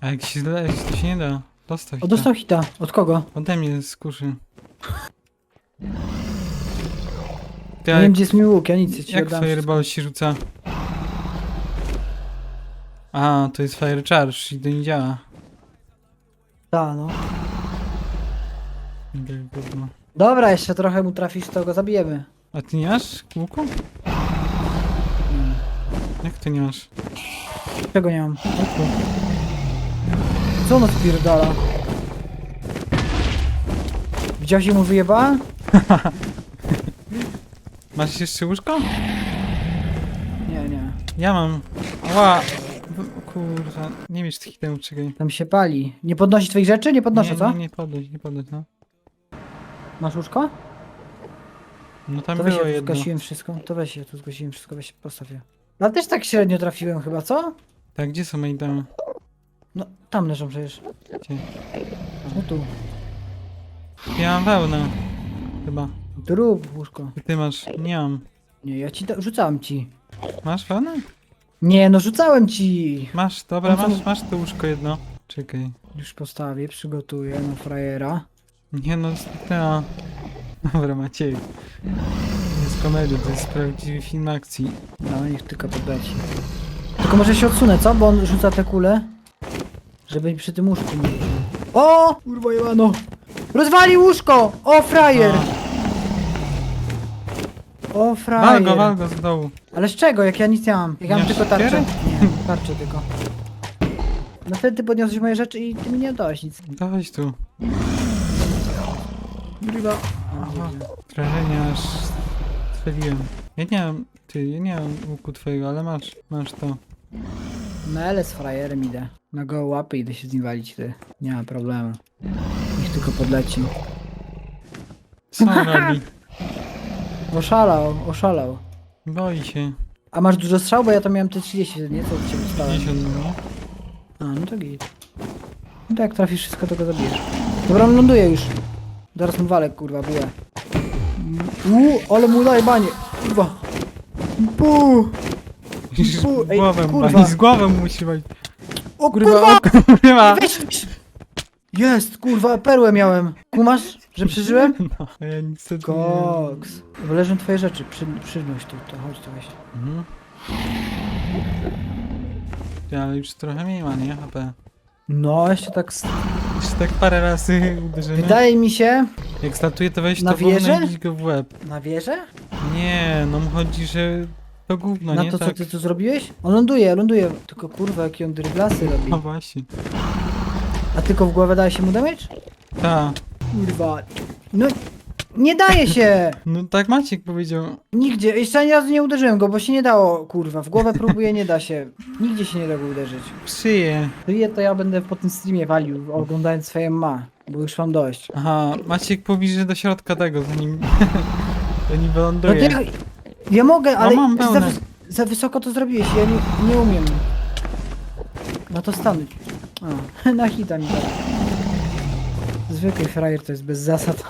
A jak się zleje, to się nie da. Dostał O, hita. dostał hita. Od kogo? Ode mnie z kuszy. Ty, nie wiem, gdzie jest mój łuk, ja nic ci jak oddam. fireball się rzuca? A, to jest fire charge i to nie działa. Ta, no. Gówno. Dobra, jeszcze trochę mu trafisz, to go zabijemy. A ty nie masz łuku? Jak ty nie masz? Czego nie mam? Łuku. Co ono spierdala? Widziałeś jak mu wyjebała? Masz jeszcze łóżko? Nie, nie. Ja mam. Ła! O Kurwa, nie wiesz tych hitów, czekaj. Tam się pali. Nie podnosi twoich rzeczy? Nie podnoszę, nie, co? Nie, nie podnoś, nie podnoś, no. Masz łóżko? No tam To weź było ja tu jedno. zgasiłem wszystko. To weź ja tu zgasiłem wszystko, weź postaw je. Ale też tak średnio trafiłem chyba, co? Tak, gdzie są moje itemy? No, tam leżą przecież. Gdzie? No tu. Ja mam wełnę. Chyba. Tu rób łóżko. I ty masz. Nie mam. Nie, ja ci da- rzucałem ci. Masz wełnę? Nie, no rzucałem ci! Masz, dobra, No to- masz, masz to łóżko jedno. Czekaj. Już postawię, przygotuję na frajera. Nie no, no. Dobra, Maciej. Nie jest komedia, to jest prawdziwy film akcji. No, niech tylko podleci. Tylko może się odsunę, co? Bo on rzuca te kule. Żeby przy tym łóżku nie. O! Kurwa jebano! Rozwali łóżko! O, frajer! O, Wal frajer! go, wal go z dołu. Ale z czego, jak ja nic nie mam? Jak ja mam masz tylko tarczę. Nie, tarczę tylko. No wtedy ty podniosłeś moje rzeczy i ty mi nie dałeś nic. Dawaj tu. Kurwa. Aha. Wrażenie aż strzeliłem. Ja nie mam, ty, ja nie mam łuku twojego, ale masz, masz to. L z frajerem idę. Na go łapy idę się z nim walić, ty. Nie ma problemu. Niech tylko podleci. Co on robi? Oszalał, oszalał. Boi się. A masz dużo strzał? Bo ja to miałem te 30, nie? Co od ciebie dostałem? 50 no. A, no to git. No to jak trafisz wszystko, to go zabijesz. Dobra, on ląduje już. Zaraz mu walę, kurwa, buję. Uuu, ale mu daje banie. Kurwa. Buu. Z Bu- ej, kurwa. z głową musi być. O Kurwa, o kurwa. Weź, weź. Jest, kurwa, perłę miałem. Kumasz, że przeżyłem? No, ja niestety nie... Koks. Leżą twoje rzeczy, Przy, przynoś tu, to chodź tu weź. Mhm. Ty, ale już trochę mniej ma, nie? HP. No, jeszcze tak... s- Jeszcze tak parę razy uderzymy. Wydaje mi się... Jak startuje to weź Na to wieżę? go w łeb. Na wieżę? Nie, no mu chodzi, że to gówno, Na nie? to, co tak. ty tu zrobiłeś? On ląduje, ląduje. Tylko kurwa, jakie on dryblasy robi. No właśnie. A tylko w głowę daje się mu damage? Ta. Kurwa. No, nie daje się! No tak Maciek powiedział. Nigdzie. Jeszcze ani razu nie uderzyłem go, bo się nie dało, kurwa. W głowę próbuję, nie da się. Nigdzie się nie da go uderzyć. Przyje. Kryje to ja będę po tym streamie walił, oglądając swoje ma. Bo już mam dość. Aha, Maciek pobliży do środka tego, zanim... zanim No wyląduje. ja, ja mogę, ale mam za, pełne. wys- za wysoko to zrobiłeś, ja nie, nie umiem. No to stanąć. A, na hita mi dał. Zwykły frajer to jest bez zasad.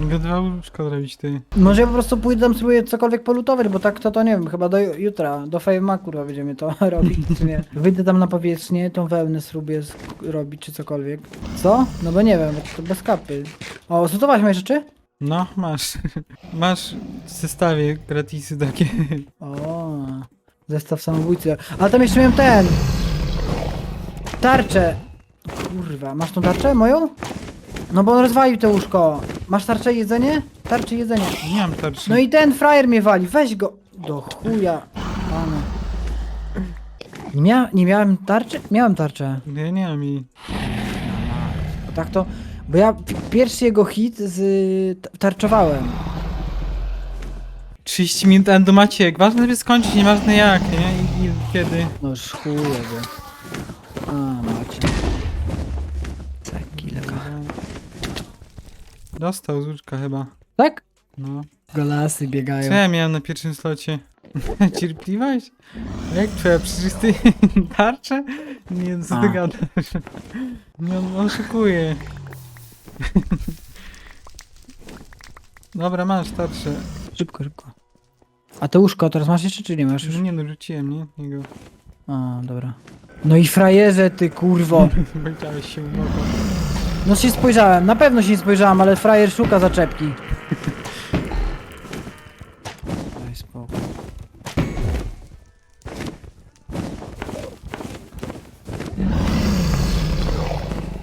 Go dwa łóżka zrobić, ty. Może ja po prostu pójdę tam spróbuję cokolwiek polutować, bo tak to to nie wiem, chyba do ju- jutra, do Fejma kurwa będziemy to robić, czy nie. Wyjdę tam na powierzchnię, tą wełnę spróbuję sk- robić, czy cokolwiek. Co? No bo nie wiem, bo to bez kapy. O, zlutowałaś moje rzeczy? No, masz. Masz w zestawie gratisy takie. O, zestaw samobójcy. Ale tam jeszcze miałem ten. Tarczę. Kurwa, masz tą tarczę moją? No bo on rozwalił to łóżko. Masz tarczę i jedzenie? Tarczę i jedzenie. Nie mam tarczy. No i ten frajer mnie wali, weź go do chuja. Nie, mia nie miałem tarczy? Miałem tarczę. Ja nie mam jej. Bo tak to. Bo ja pi- pierwszy jego hit z tarczowałem. 30 minut endu Maciek. Ważne, żeby skończyć, nieważne jak, nie? I, i kiedy. No już chuje go. A, macie. Kilka. Dostał z łóżka chyba. Tak? No. Golasy Co biegają. ja miałem na pierwszym slocie? Cierpliwość? Jak twoja przecież ty tarczę? Nie, co ty A. gadasz? No, on, szykuje. Dobra, masz tarczę. Szybko, szybko. A to łóżko teraz masz jeszcze czy nie masz już? Już nie no, rzuciłem, nie? Niego. A, dobra. No i frajerze ty kurwo. Powiedziałeś się umowa. No się spojrzałem, na pewno się nie spojrzałem, ale frajer szuka zaczepki. Daj spokój.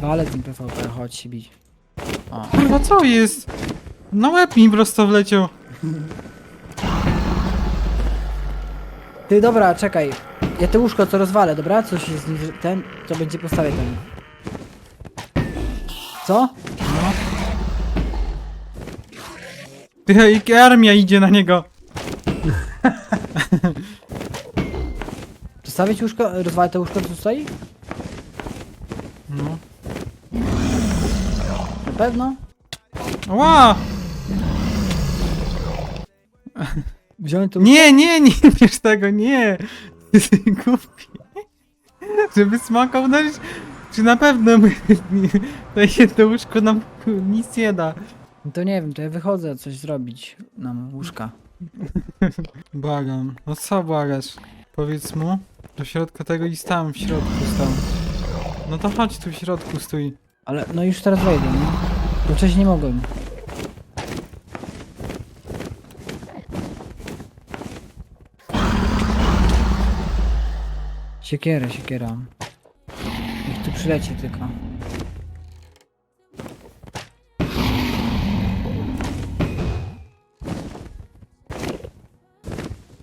Walec im PvP, chodź się bić. O. Kurwa, co jest? Na łeb mi prosto wleciał. Ty dobra, czekaj. Ja te łóżko co rozwalę, dobra? Coś jest nim- ten, to będzie postawię ten. Co? No. Ty, jak armia idzie na niego. Zostawić łóżko, rozwalę te łóżko co stoi? No. Na pewno? Ła! Wziąłem tu Nie, nie, nie bierz tego, nie! Ty głupi. Żeby smakał na... Czy na pewno my... To jedno łóżko nam nic nie da. No To nie wiem, to ja wychodzę coś zrobić nam łóżka. Błagam. No co błagasz? Powiedz mu. Do środka tego i stałem w środku stał. No to chodź tu w środku stój. Ale no już teraz wejdę, nie? Bo wcześniej nie mogłem. Siekierę, siekiera. Niech tu przyleci tylko.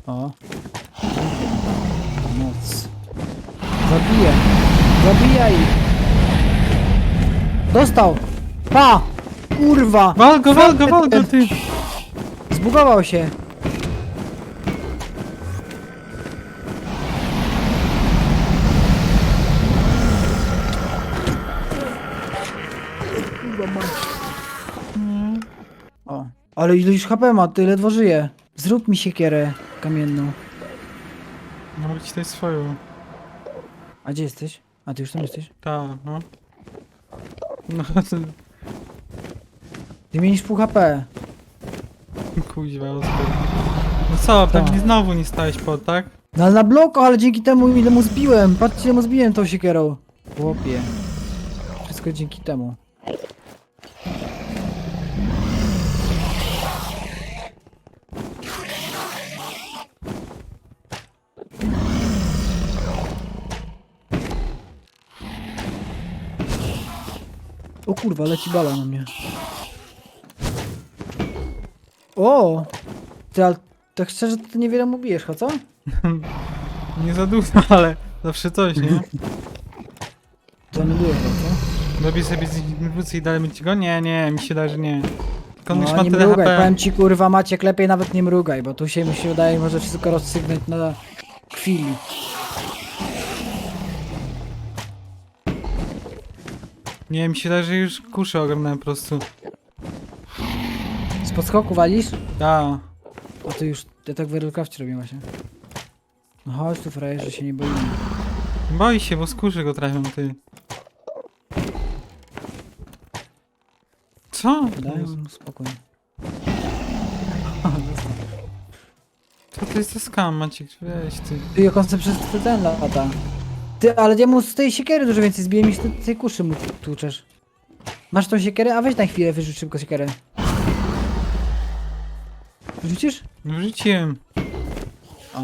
O. Moc. Zabiję. Zabijaj. Dostał. Pa! Kurwa! Wal go, wal go, wal go, ty! Zbugował się. O, ale ile już HP ma, ty ledwo żyje. Zrób mi siekierę kamienną. Mogę ci dać swoją. A gdzie jesteś? A ty już tam jesteś? Ta, no. No to... Ty mieliś pół HP. Kuźwa, Oskar. No co, pewnie znowu nie stałeś pod, tak? No na bloku, ale dzięki temu ile mu zbiłem. Patrzcie ile mu zbiłem tą siekierą. Chłopie. Wszystko dzięki temu. O kurwa, leci bala na mnie. O! Ty, ale tak szczerze to ty niewiele mu bijesz, co? Nie za dużo, ale zawsze coś, nie? To nie było, co? Robię sobie z wrócę i dalej będzie go? Nie, nie, mi się da, że nie. Już No, ma nie tyle mrugaj, HP. powiem ci kurwa Maciek, lepiej nawet nie mrugaj, bo tu się mi się wydaje, może wszystko rozsygnąć na chwili. Nie, mi się da, że już kuszę ogarnąłem po prostu. Podskoku walisz? Da. A ty już, ja tak w Worldcrafcie robię właśnie. No chodź tu frajerze, się nie boimy. Boi się, bo kuszy go trafią, ty. Co? Daj mu spokój. Co to jest za skam, Maciek? Weź ty. Ty, jak on przez ten- lata. Ty, ale ja mu z tej siekiery dużo więcej zbiję niż ty tej kuszy mu tłuczesz. Masz tą siekierę? A weź na chwilę, wyrzuć szybko siekierę. Wyrzucisz? Wrzuciłem. O.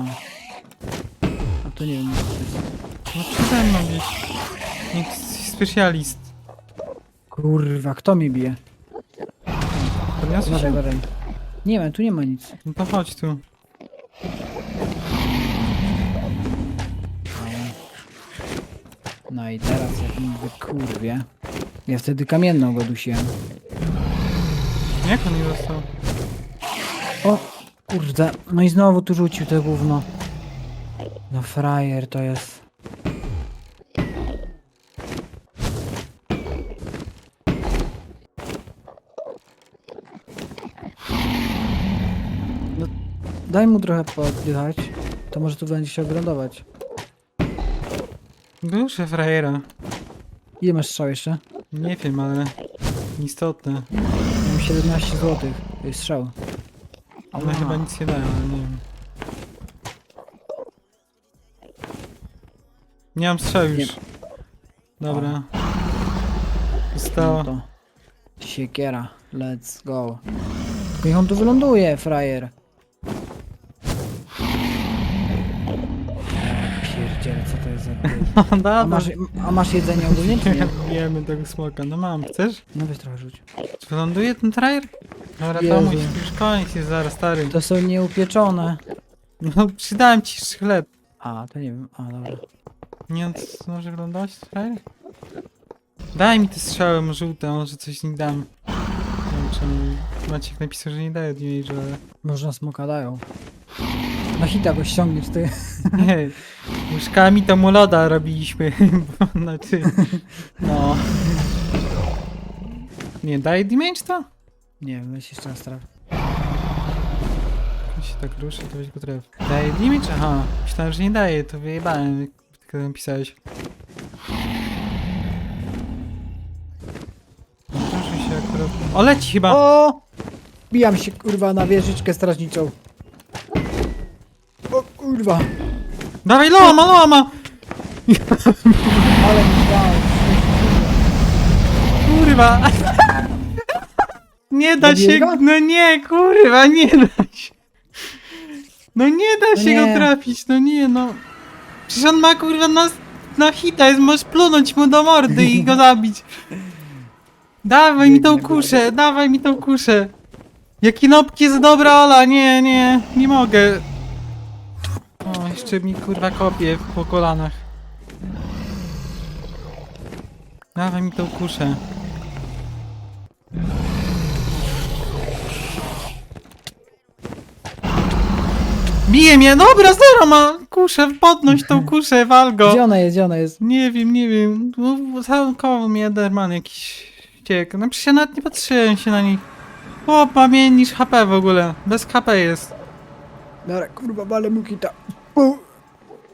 A to nie wiem. co to jest. No przede mną gdzieś. Niech specjalist. Kurwa, kto mnie bije? Podniosłeś Uważaj, się? uważaj. Nie ma, tu nie ma nic. No to chodź tu. No i teraz jak mi kurwie. Ja wtedy kamienną go dusiłem. Jak on nie dostał? O, kurde. No i znowu tu rzucił te gówno. No frajer to jest. No, daj mu trochę poddychać. To może tu będzie się oglądować. Duszę frajera. Ile masz strzał jeszcze? Nie wiem, ale... Istotne. Mam 17 zł. To jest strzał. One chyba nic nie dają, ale nie wiem. Nie mam strzał już. Dobra. No Zostało. to. Siekiera. Let's go. Niech on tu wyląduje, frajer. Pierdziele, co to jest za ty? No A dobra. masz, a masz jedzenie ogólnie, czy nie? Wiemy tego smoka. No mam, chcesz? No weź trochę rzuć. Czy wyląduje ten trajer? Dobra, to Jezu. mój już koniec jest zaraz, stary. To są nieupieczone. No przydałem ci chleb. A, to nie wiem. A, dobra. Nie wiem, co może wyglądać trajer? Daj mi te strzały żółte, może coś z nich dam. Nie wiem czemu Maciek napisał, że nie daje damage'u, ale... Można smoka dają. Na hita go ściągniesz ty. Nie, łyżkami to mu loda robiliśmy, bo znaczy... No... Nie, daje damage to? Nie wiem, raz traf. Jak się tak ruszy, to weź go tref. Daje damage? Aha, myślałem, że nie daje, to wyjebałem, jak tylko napisałeś. Proszę się akurat... O, leci chyba! O! Bijam się kurwa na wieżyczkę strażniczą. O kurwa. Dawaj, loma, loma! Ale mi dał. Kurwa! Nie da się, no nie, kurwa, nie da się. No nie da No się nie. go trafić, no nie, no. Przecież on ma kurwa na, na hita, jest, możesz plunąć mu do mordy i go zabić. Dawaj mi tą Biegnie, kuszę, dawaj mi tą kuszę. Jaki nopki jest dobra Ola, nie, nie, nie mogę. O, jeszcze mi kurwa kopie po kolanach. Dawaj mi tą kuszę. Bije mnie, dobra, zero ma kuszę, podnoś tą kuszę, wal go. Gdzie ona jest, gdzie ona jest? Nie wiem, nie wiem, no, zakował mnie Ederman jakiś ściek. No przecież ja nawet nie patrzyłem się na nich. Chłop ma mniej niż HP w ogóle, bez HP jest. Dobra, kurwa, wale mu kita.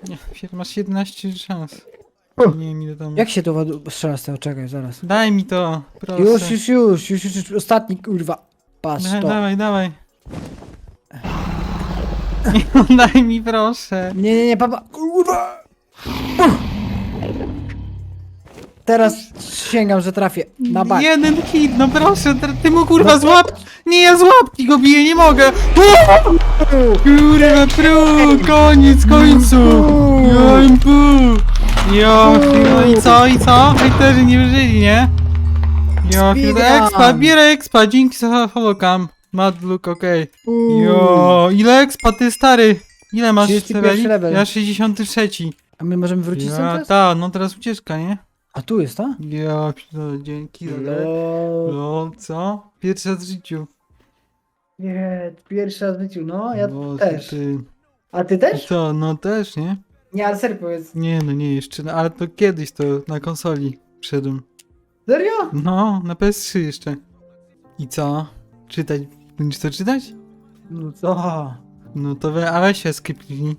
Nie, masz 11 szans. Nie wiem ile tam. Jak się to wadu- strzela z tego? Czekaj, zaraz. Daj mi to, proszę. Już, już, już, już, już, już, ostatni kurwa. Patrz Daj, to. dawaj, dawaj. Daj mi proszę. Nie, nie, nie, papa. Kurwa. Teraz sięgam, że trafię. Na bank. Jeden hit, no proszę, ty- ty mu kurwa złap. Nie, ja z łapki go biję, nie mogę. Kurwa, pru, koniec końców. Joim pu. Jo, no i co, i co? Hejterzy nie wyżyli, nie? Jo, Speedrun. expa, bierę expa, dzięki za holocam. Mad look, okej. Jo, ile expa, ty stary? Ile masz 31 leveli? level. Ja 63. A my możemy wrócić Ja, teraz? ta, no teraz ucieczka, nie? A tu jest, ta? Ja, pierdolę, dzięki za to. Lol. No, co? Pierwszy raz w życiu. Nie, pierwszy raz w życiu, no, ja no, też. Ty, A ty też? co, no też, nie? Nie, ale serio powiedz. Nie, no nie jeszcze, no, ale to kiedyś to na konsoli wszedłem. Serio? No, na PS3 jeszcze. I co? Czytać, będziesz to czytać? No co? No to we, a weź się skipnij.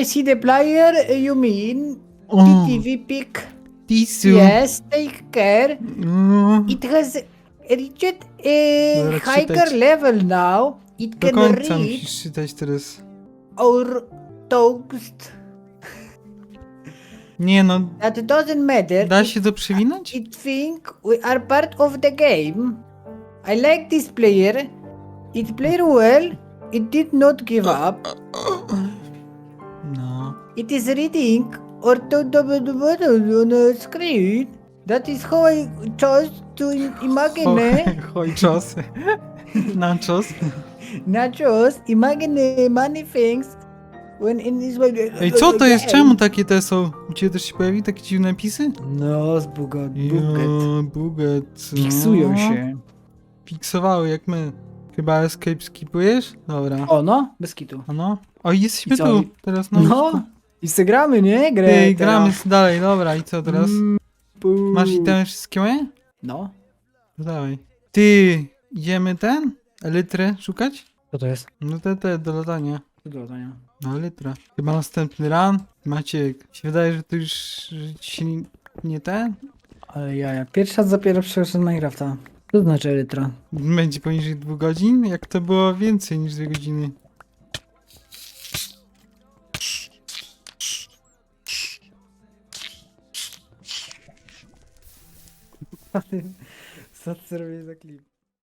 I see the player you mean. O, TTV pick. Tisu. Yes, take care. No, It has reached a Dobra, higher czytać. level now. It do can końca reach musisz czytać teraz. our toast. Nie no, That doesn't matter. da It- się to przewinąć? I think we are part of the game. I like this player. It played well. It did not give up. No. It is reading or to the on the screen. That is how I chose to im- imagine Choj czosy. Nachos. nachos, imagine many things when in this way. Ej, co to jest? Czemu takie te są? U ciebie też się pojawi takie dziwne napisy? No, zbugot, buget. Jo, buget. no. Fiksują się. Fiksowały jak my. Chyba escape skipujesz? Dobra. O no, bez kitu. A no. O, jesteśmy I co? tu. Teraz no. No, i zagramy, nie? Grę Ty, teraz. gramy dalej, dobra. I co teraz? Mm, pu. Masz itemy wszystkie moje? No. No dawaj. Ty, idziemy ten? Elytrę szukać? Co to jest? No te, te, do latania. Co do latania? No elytra. Chyba następny run. Maciek, się wydaje, że to już że ci się nie, nie ten? Ale ja, ja pierwszy raz dopiero przeszedłem Minecrafta. Co znaczy elytra? Będzie poniżej dwóch godzin? Jak to było więcej niż dwie godziny? Co ty, co ty robisz za klip?